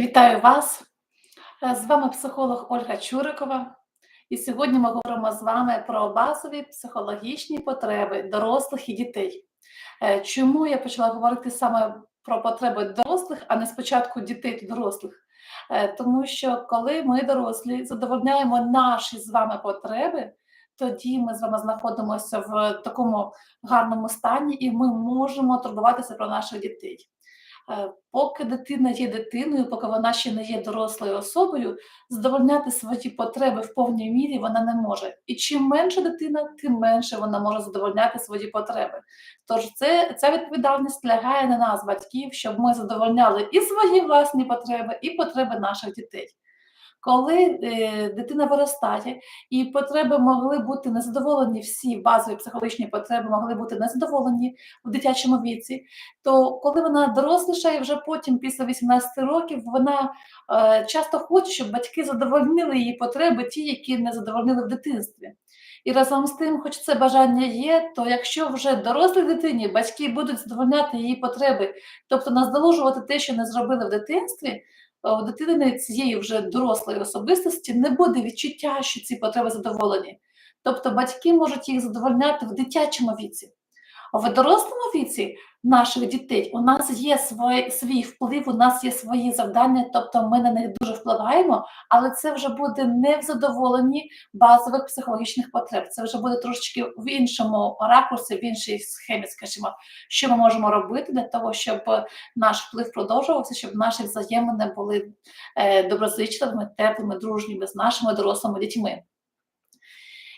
Вітаю вас! Е, З вами психолог Ольга Чурикова. І сьогодні ми говоримо з вами про базові психологічні потреби дорослих і дітей. Е, Чому я почала говорити саме про потреби дорослих, а не спочатку дітей та дорослих? Е, Тому що коли ми дорослі задовольняємо наші з вами потреби, тоді ми з вами знаходимося в такому гарному стані, і ми можемо турбуватися про наших дітей. Е, Поки дитина є дитиною, поки вона ще не є дорослою особою, задовольняти свої потреби в повній мірі вона не може. І чим менше дитина, тим менше вона може задовольняти свої потреби. Тож це, ця відповідальність лягає на нас, батьків, щоб ми задовольняли і свої власні потреби, і потреби наших дітей. Коли е, дитина виростає, і потреби могли бути незадоволені, всі базові психологічні потреби могли бути незадоволені в дитячому віці, то коли вона дорослішає, вже потім, після 18 років, вона е, часто хоче, щоб батьки задовольнили її потреби, ті, які не задовольнили в дитинстві. І разом з тим, хоч це бажання є, то якщо вже дорослій дитині батьки будуть задовольняти її потреби, тобто наздолужувати те, що не зробили в дитинстві, у дитини цієї вже дорослої особистості не буде відчуття, що ці потреби задоволені. Тобто батьки можуть їх задовольняти в дитячому віці. В дорослому віці наших дітей у нас є свій, свій вплив, у нас є свої завдання, тобто ми на них дуже впливаємо, але це вже буде не в задоволенні базових психологічних потреб. Це вже буде трошечки в іншому ракурсі, в іншій схемі, скажімо, що ми можемо робити для того, щоб наш вплив продовжувався, щоб наші взаємини були е, доброзичливими, теплими, дружніми з нашими дорослими дітьми.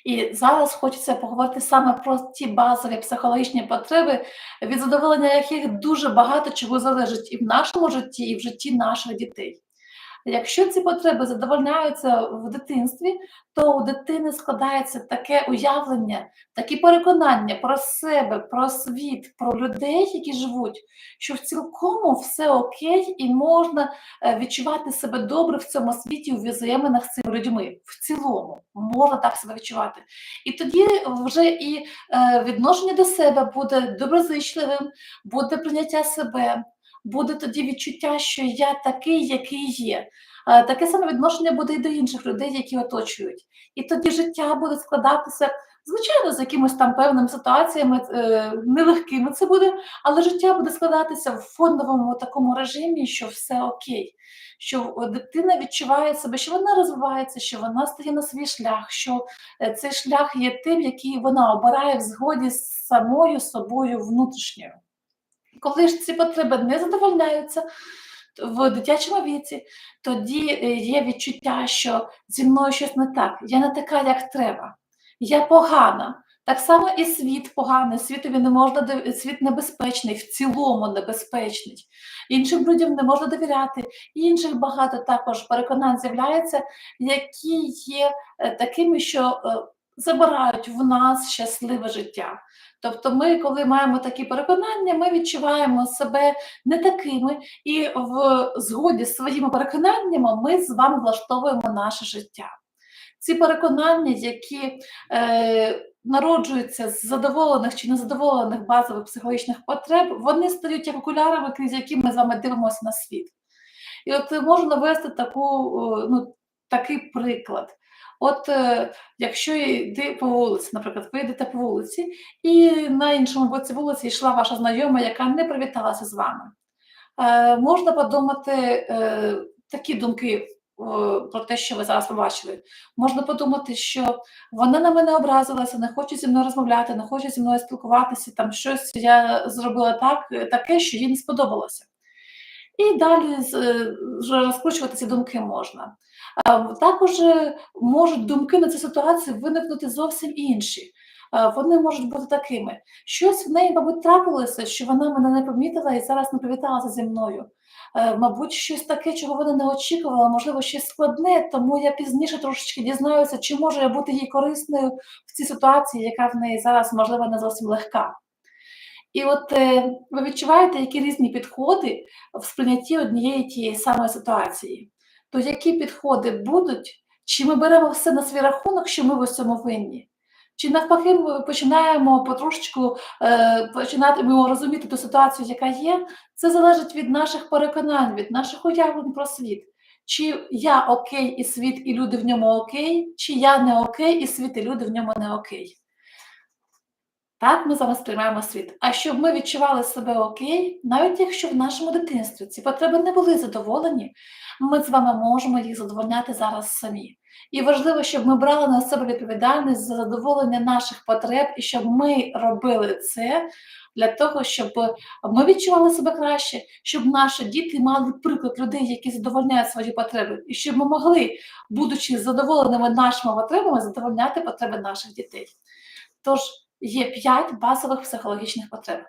І зараз хочеться поговорити саме про ті базові психологічні потреби, від задоволення яких дуже багато чого залежить і в нашому житті, і в житті наших дітей. Якщо ці потреби задовольняються в дитинстві, то у дитини складається таке уявлення, такі переконання про себе, про світ, про людей, які живуть, що в цілкому все окей, і можна е, відчувати себе добре в цьому світі у взаєминах з цими людьми. В цілому можна так себе відчувати. І тоді вже і е, відношення до себе буде доброзичливим, буде прийняття себе буде тоді відчуття, що я такий, який є. Е, таке саме відношення буде і до інших людей, які оточують. І тоді життя буде складатися, звичайно, з якимись там певними ситуаціями, е, нелегкими це буде, але життя буде складатися в фондовому такому режимі, що все окей. Що дитина відчуває себе, що вона розвивається, що вона стає на свій шлях, що е, цей шлях є тим, який вона обирає в згоді з самою собою внутрішньою. Коли ж ці потреби не задовольняються в дитячому віці, тоді е, є відчуття, що зі мною щось не так, я не така, як треба, я погана. Так само і світ поганий, світові не можна світ небезпечний, в цілому небезпечний. Іншим людям не можна довіряти, інших багато також переконань з'являється, які є е, такими, що е, забирають в нас щасливе життя. Тобто, ми, коли маємо такі переконання, ми відчуваємо себе не такими, і в згоді з своїми переконаннями ми з вами влаштовуємо наше життя. Ці переконання, які е, народжуються з задоволених чи незадоволених базових психологічних потреб, вони стають як окулярами, крізь які ми з вами дивимося на світ. І от можу навести таку, ну, такий приклад. От е, якщо йти по вулиці, наприклад, ви йдете по вулиці, і на іншому боці вулиці йшла ваша знайома, яка не привіталася з вами, е, можна подумати е, такі думки про те, що ви зараз побачили. Можна подумати, що вона на мене образилася, не хоче зі мною розмовляти, не хоче зі мною спілкуватися, там щось я зробила так, таке, що їй не сподобалося. І далі е, розкручувати ці думки можна. Також е, можуть думки на цю ситуацію виникнути зовсім інші. Вони можуть бути такими. Щось в неї, мабуть, трапилося, що вона мене не помітила і зараз не привіталася зі мною. Е, мабуть, щось таке, чого вона не очікувала, можливо, щось складне, тому я пізніше трошечки дізнаюся, чи можу я бути їй корисною в цій ситуації, яка в неї зараз, можливо, не зовсім легка. І от е, ви відчуваєте, які різні підходи в сприйнятті однієї тієї самої ситуації то які підходи будуть? Чи ми беремо все на свій рахунок, що ми в усьому винні? Чи навпаки, ми починаємо потрошечку е, починаємо розуміти ту ситуацію, яка є, це залежить від наших переконань, від наших уявлень про світ. Чи я окей, і світ, і люди в ньому окей, чи я не окей, і світ, і люди в ньому не окей. Так ми зараз сприймаємо світ. А щоб ми відчували себе окей, навіть якщо в нашому дитинстві ці потреби не були задоволені, ми з вами можемо їх задовольняти зараз самі. І важливо, щоб ми брали на себе відповідальність за задоволення наших потреб, і щоб ми робили це для того, щоб ми відчували себе краще, щоб наші діти мали приклад людей, які задовольняють свої потреби, і щоб ми могли, будучи задоволеними нашими потребами, задовольняти потреби наших дітей. Тож є п'ять базових психологічних потреб.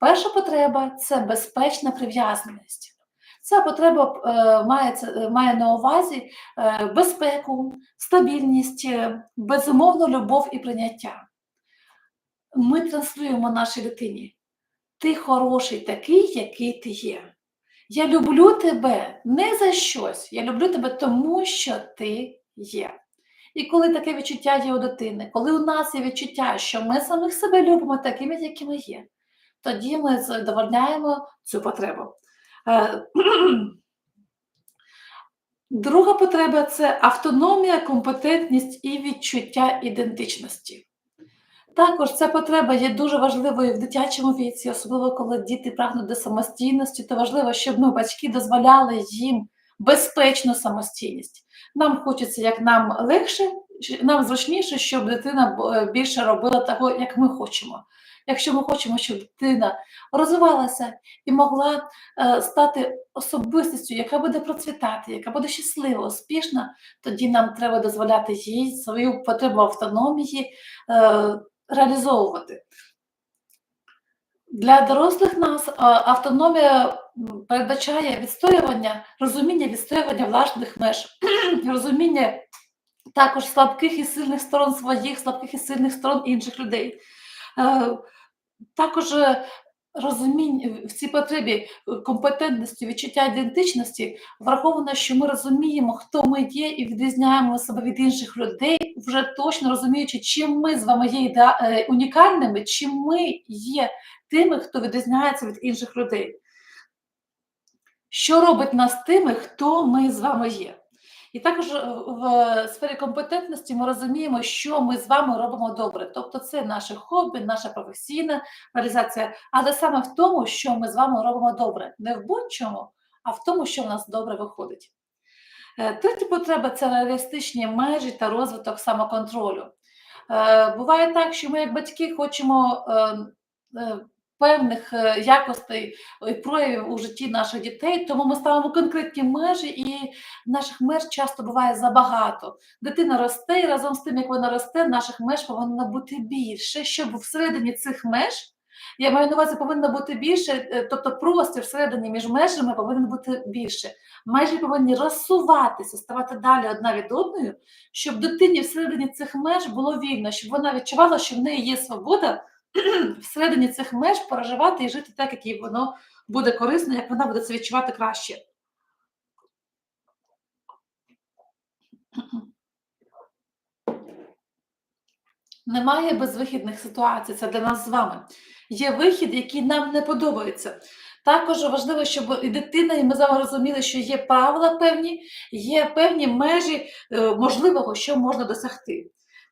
Перша потреба це безпечна прив'язаність. Ця потреба е, має, має на увазі е, безпеку, стабільність, е, безумовну любов і прийняття. Ми транслюємо нашій дитині. Ти хороший такий, який ти є. Я люблю тебе не за щось. Я люблю тебе тому, що ти є. І коли таке відчуття є у дитини, коли у нас є відчуття, що ми самих себе любимо такими, якими є, тоді ми задовольняємо цю потребу. Е, Друга потреба це автономія, компетентність і відчуття ідентичності. Також ця потреба є дуже важливою в дитячому віці, особливо коли діти прагнуть до самостійності, то важливо, щоб ми, батьки, дозволяли їм безпечну самостійність. Нам хочеться, як нам легше, нам зручніше, щоб дитина е, більше робила того, як ми хочемо. Якщо ми хочемо, щоб дитина розвивалася і могла е, стати особистістю, яка буде процвітати, яка буде щаслива, успішна, тоді нам треба дозволяти їй свою потребу автономії е, реалізовувати. Для дорослих нас автономія передбачає відстоювання, розуміння відстоювання власних меж, розуміння також слабких і сильних сторон своїх, слабких і сильних сторон інших людей. Е, також розуміння в цій потребі компетентності, відчуття ідентичності враховано, що ми розуміємо, хто ми є, і відрізняємо себе від інших людей, вже точно розуміючи, чим ми з вами є е, унікальними, чим ми є тими, хто відрізняється від інших людей. Що робить нас тими, хто ми з вами є? І також в сфері компетентності ми розуміємо, що ми з вами робимо добре. Тобто, це наше хобі, наша професійна реалізація, але саме в тому, що ми з вами робимо добре, не в будь-чому, а в тому, що в нас добре виходить. Е, третя потреба це реалістичні межі та розвиток самоконтролю. Е, буває так, що ми, як батьки, хочемо е, певних е, якостей і проявів у житті наших дітей, тому ми ставимо конкретні межі, і наших меж часто буває забагато. Дитина росте, і разом з тим, як вона росте, наших меж повинно бути більше, щоб всередині цих меж. Я маю на увазі, повинно бути більше, е, тобто простір всередині між межами повинен бути більше. Межі повинні розсуватися, ставати далі одна від одної, щоб дитині всередині цих меж було вільно, щоб вона відчувала, що в неї є свобода всередині цих меж переживати і жити так, як їй воно буде корисно, як вона буде це відчувати краще. Немає безвихідних ситуацій, це для нас з вами. Є вихід, який нам не подобається. Також важливо, щоб і дитина, і ми з розуміли, що є правила певні, є певні межі е, можливого, що можна досягти.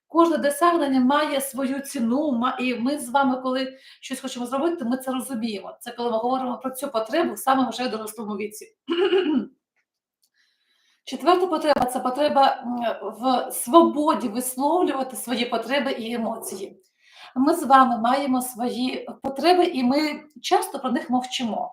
Кожне досягнення має свою ціну, і ми з вами, коли щось хочемо зробити, ми це розуміємо. Це коли ми говоримо про цю потребу саме вже в дорослому віці. Четверта потреба це потреба в свободі висловлювати свої потреби і емоції. Ми з вами маємо свої потреби, і ми часто про них мовчимо.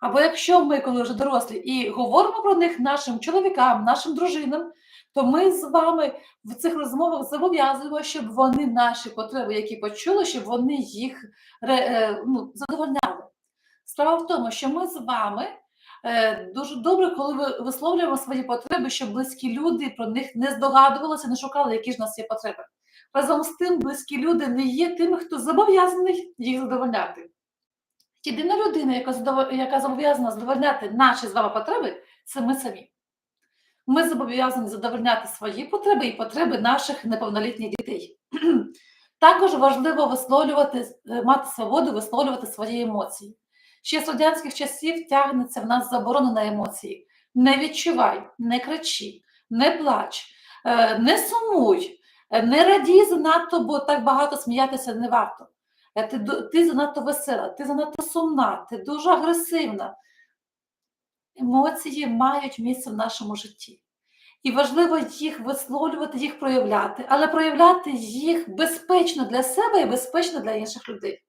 Або якщо ми, коли вже дорослі, і говоримо про них нашим чоловікам, нашим дружинам, то ми з вами в цих розмовах зобов'язуємо, щоб вони наші потреби, які почули, щоб вони їх е, ну, задовольняли. Справа в тому, що ми з вами е, дуже добре, коли ми висловлюємо свої потреби, щоб близькі люди про них не здогадувалися, не шукали, які ж у нас є потреби. Разом з тим, близькі люди не є тими, хто зобов'язаний їх задовольняти. Єдина людина, яка зобов'язана задовольняти наші з вами потреби, це ми самі. Ми зобов'язані задовольняти свої потреби і потреби наших неповнолітніх дітей. Також важливо висловлювати, е, мати свободу висловлювати свої емоції. Ще з радянських часів тягнеться в нас заборона на емоції. Не відчувай, не кричи, не плач, е, не сумуй, е, не радій занадто, бо так багато сміятися не варто. Ти, ти занадто весела, ти занадто сумна, ти дуже агресивна. Емоції мають місце в нашому житті. І важливо їх висловлювати, їх проявляти, але проявляти їх безпечно для себе і безпечно для інших людей.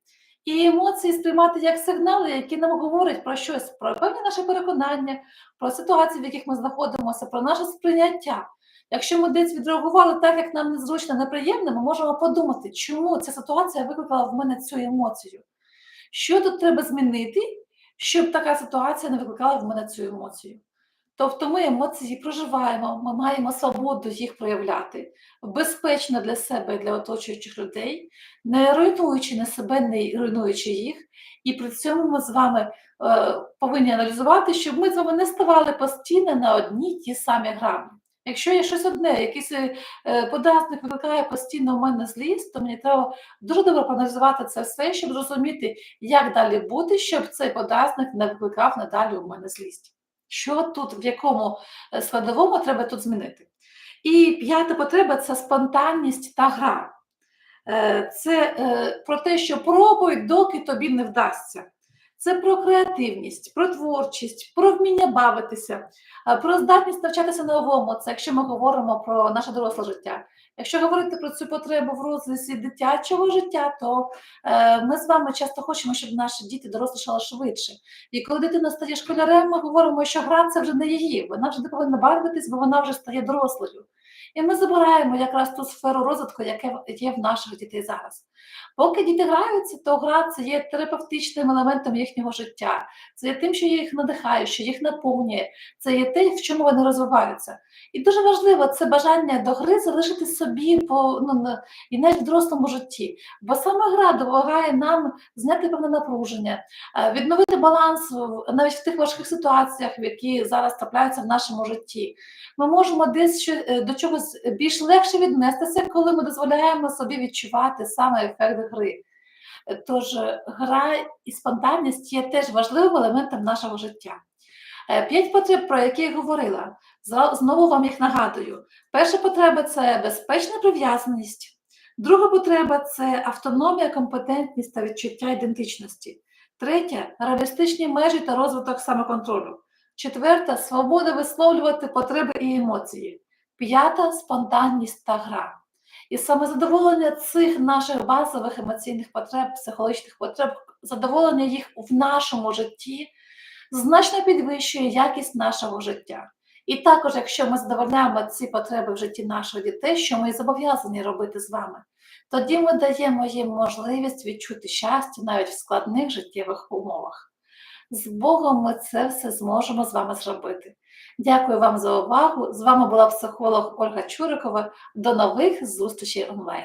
І емоції сприймати як сигнали, які нам говорять про щось, про певні наші переконання, про ситуації, в яких ми знаходимося, про наше сприйняття. Якщо ми десь відреагували так, як нам незручно, неприємно, ми можемо подумати, чому ця ситуація викликала в мене цю емоцію. Що тут треба змінити, щоб така ситуація не викликала в мене цю емоцію? Тобто ми емоції проживаємо, ми маємо свободу їх проявляти безпечно для себе і для оточуючих людей, не руйнуючи на себе, не руйнуючи їх. І при цьому ми з вами е, повинні аналізувати, щоб ми з вами не ставали постійно на одні ті самі граблі. Якщо є щось одне, якийсь е, подразник викликає постійно у мене злість, то мені треба дуже добре проаналізувати це все, щоб зрозуміти, як далі бути, щоб цей подразник не викликав надалі у мене злість. Що тут, в якому е, складовому треба тут змінити? І п'ята потреба це спонтанність та гра. Е, Це про те, що пробуй, доки тобі не вдасться. Це про креативність, про творчість, про вміння бавитися, е, про здатність навчатися новому. Це якщо ми говоримо про наше доросле життя. Якщо говорити про цю потребу в розвитку дитячого життя, то е, ми з вами часто хочемо, щоб наші діти дорослішали швидше. І коли дитина стає школярем, ми говоримо, що гра це вже не її, вона вже не повинна бавитись, бо вона вже стає дорослою. І ми забираємо якраз ту сферу розвитку, яка є в наших дітей зараз. Поки діти граються, то гра це є терапевтичним елементом їхнього життя, це є тим, що їх надихає, що їх наповнює, це є те, в чому вони розвиваються. І дуже важливо це бажання до гри залишити собі по ну, і навіть в дорослому житті. Бо саме гра допомагає нам зняти певне напруження, е, відновити баланс навіть в тих важких ситуаціях, які зараз трапляються в нашому житті. Ми можемо десь е, до чогось більш легше віднестися, коли ми дозволяємо собі відчувати саме ефект гри. Тож е, гра і спонтанність є теж важливим елементом нашого життя. Е, П'ять потреб, про які я говорила. Знову вам їх нагадую. Перша потреба це безпечна прив'язаність. Друга потреба це автономія, компетентність та відчуття ідентичності. Третя реалістичні межі та розвиток самоконтролю. Четверта свобода висловлювати потреби і емоції. П'ята спонтанність та гра. І саме задоволення цих наших базових емоційних потреб, психологічних потреб, задоволення їх в нашому житті значно підвищує якість нашого життя. І також, якщо ми задовольняємо ці потреби в житті наших дітей, що ми і зобов'язані робити з вами, тоді ми даємо їм можливість відчути щастя навіть в складних життєвих умовах. З Богом ми це все зможемо з вами зробити. Дякую вам за увагу. З вами була психолог Ольга Чурикова. До нових зустрічей онлайн.